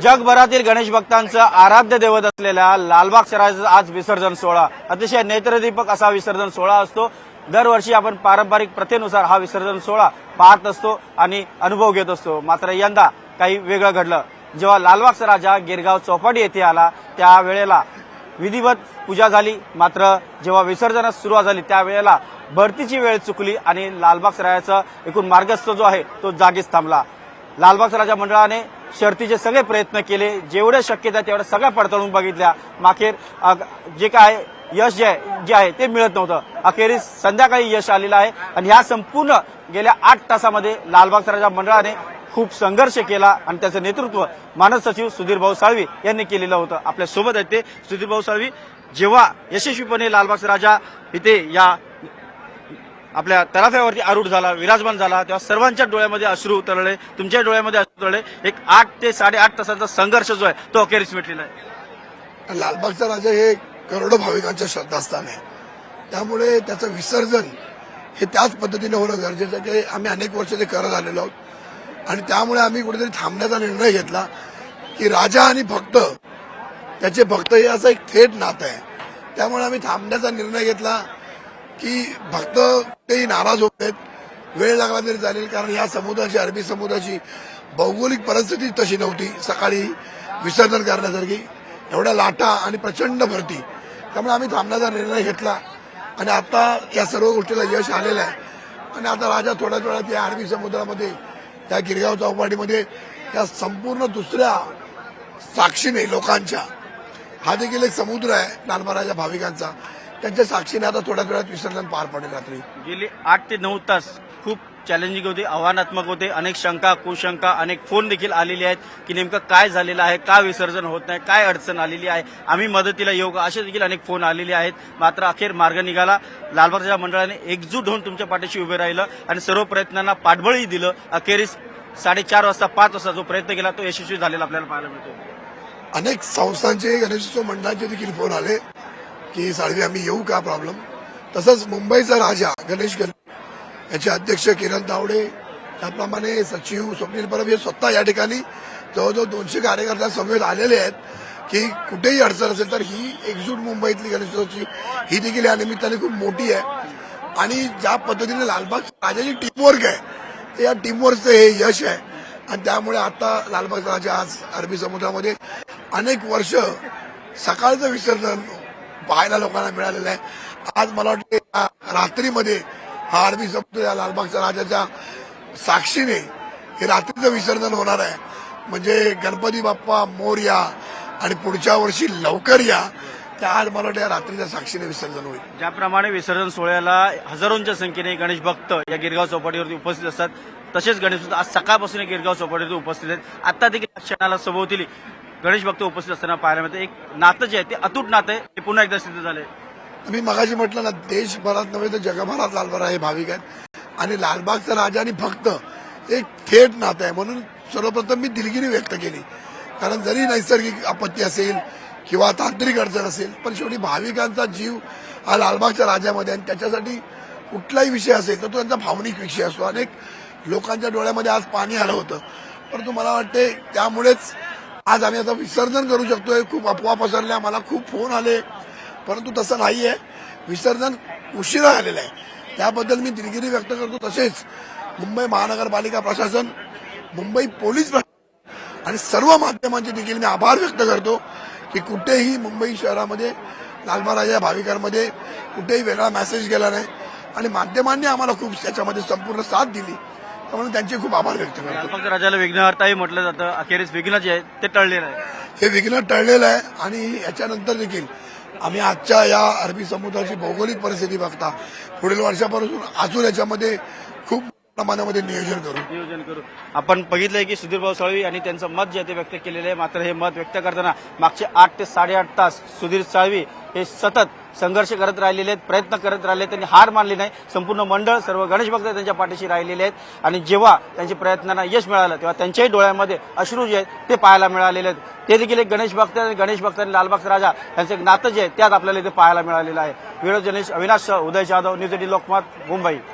जगभरातील गणेश भक्तांचं आराध्य दैवत असलेल्या लालबाग सरायचं आज विसर्जन सोहळा. अतिशय नेत्रदीपक असा विसर्जन सोहळा असतो. दरवर्षी आपण पारंपरिक प्रथेनुसार हा विसर्जन सोहळा पाहत असतो आणि अनुभव घेत असतो. मात्र यंदा काही वेगळं घडलं. जेव्हा लालबागचा राजा गिरगाव चौपाटी येथे आला त्यावेळेला विधिवत पूजा झाली. मात्र जेव्हा विसर्जनास सुरुवात झाली त्यावेळेला भरतीची वेळ चुकली आणि लालबाग सरायाचा एकूण मार्गस्थ जो आहे तो जागीच थांबला. लालबाग राजा मंडळाने शर्तीचे सगळे प्रयत्न केले. जेवढे शक्य आहे तेवढ्या सगळ्या पडताळून बघितल्या. माखेर जे काय यश जे आहे जे आहे ते मिळत नव्हतं. अखेरीस संध्याकाळी यश आलेलं आहे आणि ह्या संपूर्ण गेल्या आठ तासामध्ये लालबाग राजा मंडळाने खूप संघर्ष केला आणि त्याचं नेतृत्व मानस सचिव सुधीर भाऊ साळवी यांनी केलेलं होतं. आपल्यासोबत आहेत ते सुधीर भाऊ साळवी. जेव्हा यशस्वीपणे लालबाग राजा इथे या आपल्या तराफ्यावरती आरूढ झाला विराजमान झाला तेव्हा सर्वांच्या डोळ्यामध्ये अश्रू उतरले तुमच्या डोळ्यामध्ये अश्रू उतरले. एक आठ ते साडेआठ तासाचा संघर्ष जो आहे तो अखेरीस मिटलेला आहे. लालबागचा राजा हे करोडो भाविकांचं श्रद्धास्थान आहे. त्यामुळे त्याचं विसर्जन हे त्याच पद्धतीने होणं गरजेचं आहे. आम्ही अनेक वर्ष ते करत आलेलो आहोत. आणि त्यामुळे आम्ही कुठेतरी थांबण्याचा निर्णय घेतला की राजा आणि भक्त त्याचे भक्त हे असं एक थेट नातं आहे. त्यामुळे आम्ही थांबण्याचा निर्णय घेतला. की भक्त ते नाराज होत आहेत. वेळ लागला तरी चालेल कारण या समुद्राची अरबी समुद्राची भौगोलिक परिस्थिती तशी नव्हती. सकाळी विसर्जन करण्यासारखी एवढ्या लाटा आणि प्रचंड भरती. त्यामुळे आम्ही थांबण्याचा निर्णय घेतला. आणि आता या सर्व गोष्टीला यश आलेलं आहे. आणि आता राजा थोड्याच वेळात या अरबी समुद्रामध्ये त्या गिरगाव चौपाटीमध्ये या संपूर्ण दुसऱ्या साक्षीने लोकांच्या हा देखील एक समुद्र आहे लालबाराच्या भाविकांचा. त्यांच्या साक्षीने आता थोड्याच वेळात विसर्जन पार पडेल रात्री. गेली आठ ते नऊ तास खूप चॅलेंजिंग होते आव्हानात्मक होते अनेक शंका कुशंका अनेक फोन देखील आलेले आहेत की नेमकं काय झालेलं आहे का विसर्जन होत नाही काय अडचण आलेली आहे आम्ही मदतीला येऊ का असे देखील अनेक फोन आलेले आहेत. मात्र अखेर मार्ग निघाला. लालबागच्या मंडळाने एकजूट होऊन तुमच्या पाठीशी उभे राहिलं आणि सर्व प्रयत्नांना पाठबळही दिलं. अखेरीस साडेचार वाजता पाच वाजता जो प्रयत्न केला तो यशस्वी झालेला आपल्याला पाहायला मिळतो. अनेक संस्थांचे गणेशोत्सव मंडळांचे देखील फोन आले. की साळवी आम्ही येऊ का प्रॉब्लेम तसंच मुंबईचा राजा गणेश गण याचे अध्यक्ष किरण तावडे त्याप्रमाणे सचिव स्वप्नील परब हे स्वतः या ठिकाणी जवळजवळ दोनशे कार्यकर्त्या समवेत आलेले आहेत की कुठेही अडचण असेल तर ही एकजूट मुंबईतली गणेशोत्सवाची ही देखील या निमित्ताने खूप मोठी आहे. आणि ज्या पद्धतीने लालबाग राजाची टीमवर्क आहे ते या टीमवर्कचं हे यश आहे. आणि त्यामुळे आता लालबागचा राजा आज अरबी समुद्रामध्ये अनेक वर्ष सकाळचं विसर्जन पाहायला लोकांना मिळालेलं आहे. आज मला वाटतं रात्रीमध्ये हा अरबी समुद्र या लालबागच्या राजाच्या साक्षीने हे रात्रीचं विसर्जन होणार आहे. म्हणजे गणपती बाप्पा मोर्या आणि पुढच्या वर्षी लवकर या. त्या आज मला वाटतं या रात्रीच्या साक्षीने विसर्जन होईल. ज्याप्रमाणे विसर्जन सोहळ्याला हजारोंच्या संख्येने गणेश भक्त या गिरगाव चौपाटीवरती उपस्थित असतात तसेच गणेश आज सकाळपासून गिरगाव चौपाटीवरती उपस्थित आहेत. आता देखील क्षणाला सभोवतीली. गणेश भक्त उपस्थित असताना पाहायला मिळतं. एक नातं जे आहे ते अतूट नातं आहे. ते पुन्हा एकदा सिद्ध झाले मी मगाशी म्हटलं ना देशभरात नव्हे तर जगभरात लालबाग हे भाविक आहेत. आणि लालबागचा राजा आणि भक्त एक थेट नातं आहे. म्हणून सर्वप्रथम मी दिलगिरी व्यक्त केली. कारण जरी नैसर्गिक आपत्ती असेल किंवा तांत्रिक अडचण असेल पण शेवटी भाविकांचा जीव हा लालबागच्या राजामध्ये आणि त्याच्यासाठी कुठलाही विषय असेल तर तो त्यांचा भावनिक विषय असतो. अनेक लोकांच्या डोळ्यामध्ये आज पाणी आलं होतं. परंतु मला वाटते त्यामुळेच आज आम्ही आता विसर्जन करू शकतोय. खूप अफवा पसरल्या. मला खूप फोन आले. परंतु तसं नाही आहे विसर्जन उशिरा आलेलं आहे. त्याबद्दल मी दिलगिरी व्यक्त करतो. तसेच मुंबई महानगरपालिका प्रशासन मुंबई पोलीस प्रशासन आणि सर्व माध्यमांचे देखील मी आभार व्यक्त करतो की कुठेही मुंबई शहरामध्ये लालबाराजा भाविकांमध्ये कुठेही वेगळा मेसेज गेला नाही. आणि माध्यमांनी आम्हाला खूप त्याच्यामध्ये संपूर्ण साथ दिली. त्यामुळे त्यांचे खूप आभार व्यक्त करतो. लालबागच्या राजाला विघ्नहर्ताही म्हटलं जातं. अखेरीस विघ्न जे आहे ते टळलेलं आहे. हे विघ्न टळलेलं आहे आणि याच्यानंतर देखील आम्ही आजच्या या अरबी समुद्राची भौगोलिक परिस्थिती बघता पुढील वर्षापासून अजून याच्यामध्ये खूप प्रमाणामध्ये नियोजन करू. नियोजन करू. आपण बघितलंय की सुधीर भाऊ साळवी यांनी त्यांचं मत जे आहे ते व्यक्त केलेलं आहे. मात्र हे मत व्यक्त करताना मागचे आठ ते साडेआठ तास सुधीर साळवी हे सतत संघर्ष करत राहिलेले आहेत प्रयत्न करत राहिले त्यांनी हार मानली नाही. संपूर्ण मंडळ सर्व गणेश भक्त त्यांच्या पाठीशी राहिलेले आहेत. आणि जेव्हा त्यांच्या प्रयत्नांना यश मिळालं तेव्हा त्यांच्याही डोळ्यामध्ये अश्रू जे आहेत ते पाहायला मिळालेले आहेत. ते देखील एक गणेश भक्त आणि गणेश भक्त आणि लालबाग राजा यांचं एक नातं जे आहे त्यात आपल्याला इथे पाहायला मिळालेलं आहे. विरोध जनेश अविनाश उदय जाधव न्यूज एटी लोकमत मुंबई.